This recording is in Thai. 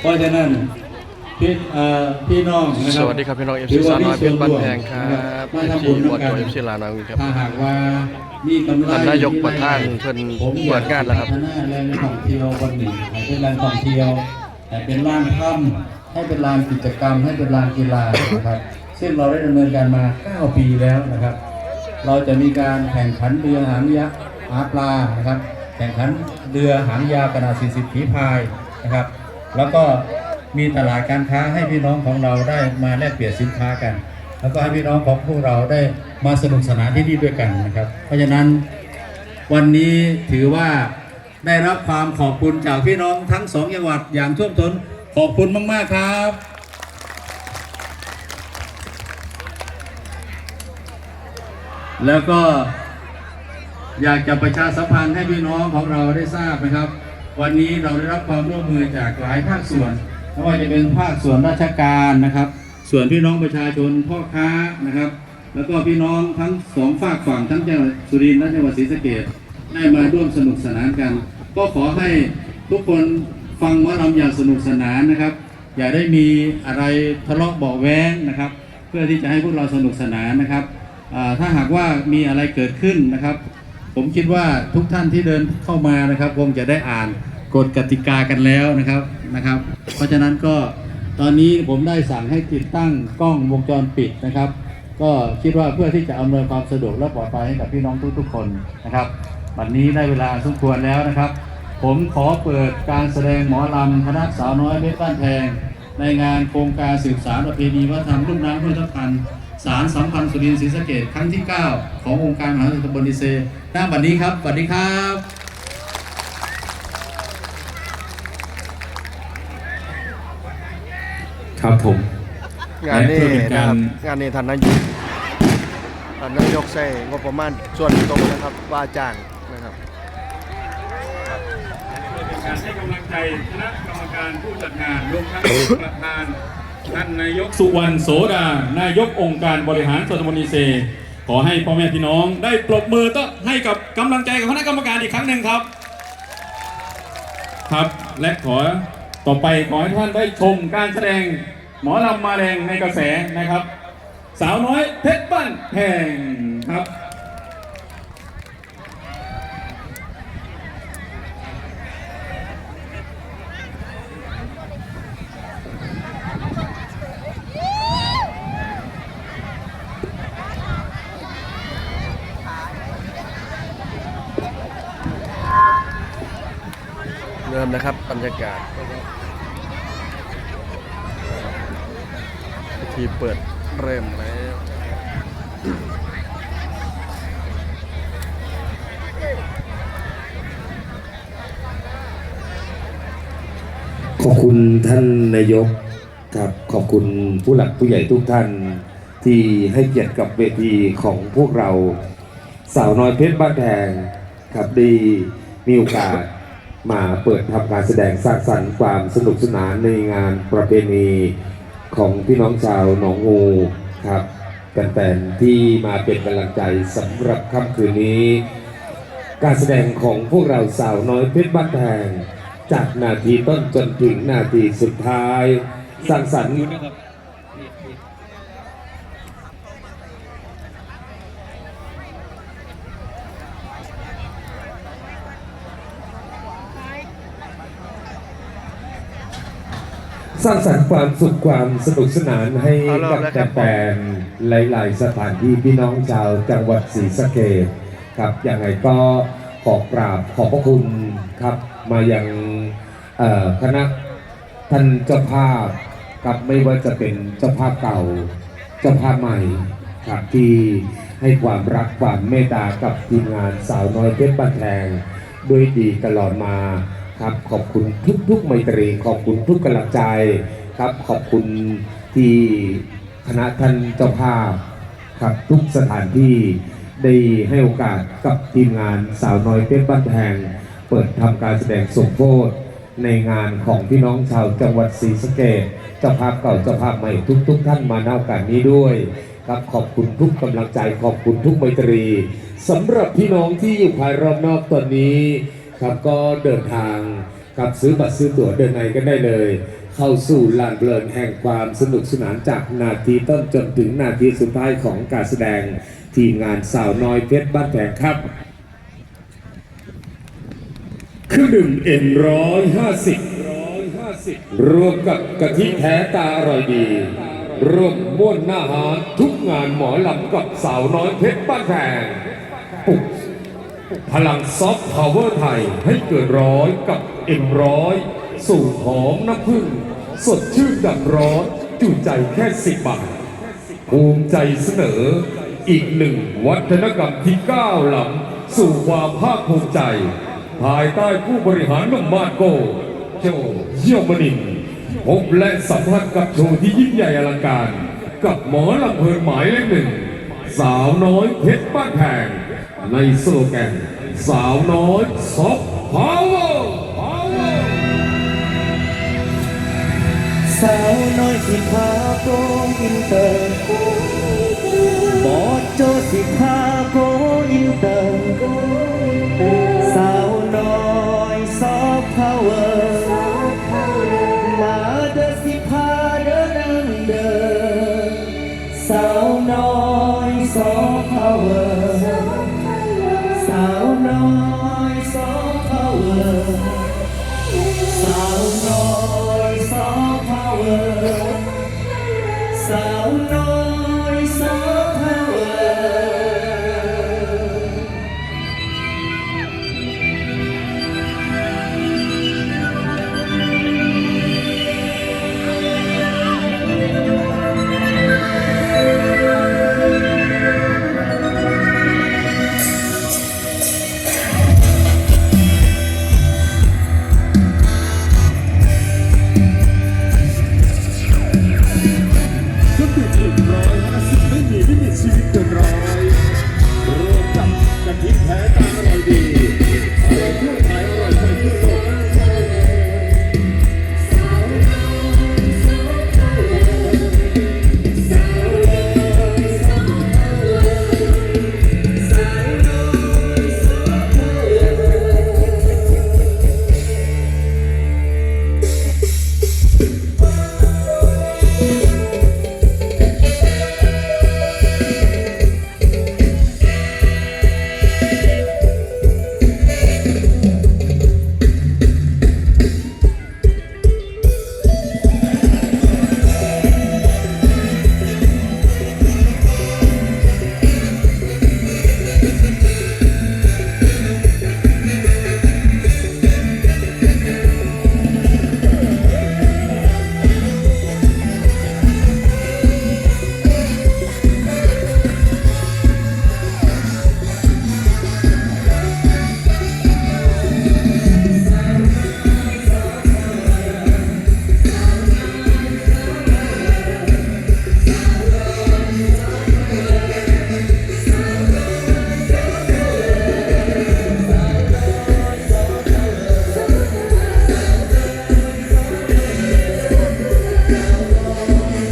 เพราะฉะนั้นพี่เอ่อพี่น้องนะคสรับวัสดีครับพี่น้องเอฟถืซีอสาว่วน้อยเพชรบ้านแพงคมีรับส่วนเอร่วมฟซีมาทำบุญบอดกัตัวนเอฟซีลานาวีครับถ้าหากว่ามีกำไรท่านนายกประธานเพิ่นผมเปิดงานแล้วครับพัฒนาแหล่งท่องเที่ยววันนี้ให้เป็นแหล่งท่องเที่ยวให้เป็นลานถ้ำให้เป็นลานกิจกรรม ให้เป็นลานกีฬานะครับซึ่งเราได้ดำเนินการมา 9 ปีแล้วนะครับ เราจะมีการแข่งขันเรือหางยักษ์หาปลานะครับ แข่งขันเรือหางยาวขนาด 40 ฝีพาย นะครับ แล้วก็มีตลาดการค้าให้พี่น้องของเราได้มาแลกเปลี่ยนสินค้ากัน แล้วก็ให้พี่น้องของพวกเราได้มาสนุกสนานที่นี่ด้วยกันนะครับ เพราะฉะนั้นวันนี้ถือว่าได้รับความขอบคุณจากพี่น้องทั้งสองจังหวัดอย่างท่วมท้นขอบคุณมาก ๆ ครับแล้วก็อยากจะประชาสัมพันธ์ให้พี่น้องของเราได้ทราบนะครับ วันนี้เราได้รับความร่วมมือจากหลายภาคส่วนไม่ว่าจะเป็นภาคส่วนราชการนะครับ ส่วนพี่น้องประชาชนพ่อค้านะครับ แล้วก็พี่น้องทั้งสองฝากฝั่งทั้งจังหวัดสุรินทร์และจังหวัดศรีสะเกษได้มาร่วมสนุกสนานกัน ก็ขอให้ทุกคนฟังหมอลำอย่างสนุกสนานนะครับ อย่าได้มีอะไรทะเลาะเบาะแว้งนะครับ เพื่อที่จะให้พวกเราสนุกสนานนะครับถ้าหากว่ามีอะไรเกิดขึ้นนะครับ ผมคิดว่าทุกท่านที่เดินเข้ามานะครับคงจะได้อ่านกฎกติกากันแล้วนะครับนะครับ เพราะฉะนั้นก็ตอนนี้ผมได้สั่งให้ติดตั้งกล้องวงจรปิดนะครับ ก็คิดว่าเพื่อที่จะอำนวยความสะดวกและปลอดภัยให้กับพี่น้องทุกๆคนนะครับ วันนี้ได้เวลาสมควรแล้วนะครับ ผมขอเปิดการแสดงหมอลำคณะสาวน้อยเพชรบ้านแพงในงานโครงการสืบสารประเพณีวัฒนธรรมรุ่มน้ำห้วยทับทัน สารสัมพันธ์สุรินทร์ศรีสะเกดครั้งที่ 9 ขององค์การมหาวิทยาลัยตำบลดีเซหน้าบัดนี้ครับสวัสดีครับครับผม งานนี้และเพื่อเป็นนะการครับงานนี้ท่านนายกท่านนายกใช้งบประมาณส่วนตรงนะครับว่าจ้างนะครับเป็นการให้กำลังใจคณะกรรมการผู้จัดงานรวมทั้งประธาน ท่านนายกสุวรรณโสดา นายกองค์การบริหารส่วนตำบลอีเซ ขอให้พ่อแม่พี่น้องได้ปรบมือต้อนให้กับกำลังใจกับคณะกรรมการอีกครั้งหนึ่งครับ ครับและขอต่อไปขอให้ท่านได้ชมการแสดงหมอลำมาแรงในกระแสนะครับ สาวน้อยเพชรบ้านแพงครับ เริ่มนะครับบรรยากาศพิธีเปิดเริ่มแล้วขอบคุณท่านนายกครับขอบคุณผู้หลักผู้ใหญ่ทุกท่านที่ให้เกียรติกับเวทีของพวกเรา สาวน้อยเพชรบ้านแดงครับด้มีโอกาส มาเปิดทำการแสดงสร้างสรรค์ความสนุกสนานในงานประเพณีของพี่น้องชาวหนองงูครับแฟนๆที่มาเป็นกำลังใจสำหรับค่ำคืนนี้ การแสดงของพวกเราสาวน้อยเพชรบ้านแพงจากนาทีต้นจนถึงนาทีสุดท้ายสร้างสรรค์ ร้างสรรค์ความสุขความสนุกสนานให้เอาเริ่กัมบแล้วครับแฟนๆหลาย ๆ สถานที่พี่น้องชาวจังหวัดศรีสะเกษครับยังไงก็ขอกราบขอบพระคุณครับมายังเอ่อคณะท่านเจ้าภาพครับไม่ว่าจะเป็นเจ้าภาพเก่า เจ้าภาพใหม่ครับที่ให้ความรักความเมตตากับทีมงานสาวน้อยเพชรบ้านแพงด้วยดีตลอดมา ครับขอบคุณทุกๆไมตรี ขอบคุณทุกกำลังใจครับ ขอบคุณที่คณะท่านเจ้าภาพครับทุกสถานที่ได้ให้โอกาสกับทีมงานสาวน้อยเพชรบ้านแพงเปิดทำการแสดงสมโพธในงานของพี่น้องชาวจังหวัดศรีสะเกษเจ้าภาพเก่าเจ้าภาพใหม่ทุกๆท่านมาในโอกาสนี้ด้วยครับขอบคุณทุกกำลังใจขอบคุณทุกไมตรีสำหรับพี่น้องที่อยู่ภายรอบนอกตอนนี้ ครับก็เดินทางกับซื้อบัตรซื้อตั๋วเดินในกันได้เลย เข้าสู่ลานเพลินแห่งความสนุกสนานจากนาทีต้นจนถึงนาทีสุดท้ายของการแสดงทีมงานสาวน้อยเพชรบ้านแพงครับเครื่องดื่มเอ็นร้อยห้าสิบรวมกับกะทิแท้ตาอร่อยดี รวมม้วนหน้าหารทุกงานหมอลำกับสาวน้อยเพชรบ้านแพงปลุก พลังซอฟต์พาวเวอร์ไทยให้เกินร้อยกับเอ็มร้อยสูตรหอมน้ำผึ้งสดชื่นดับร้อนจุใจแค่สิบบาท ภูมิใจเสนออีกหนึ่งวัฒนธรรมที่ก้าวล้ำสู่ความภาคภูมิใจ ภายใต้ผู้บริหารนุ่มมาโก โจเยี่ยมนินพบและสัมผัสกับโชว์ที่ยิ่งใหญ่อลังการ กับหมอลำเพลินหมายเลขหนึ่ง สาวน้อยเพชรบ้านแพง ในสโลแกนสาวน้อยซอฟต์พาวเวอร์พาสาวน้อยสิพาโกอินเตอร์บอสโจสิพาโกอินเตอร์ น้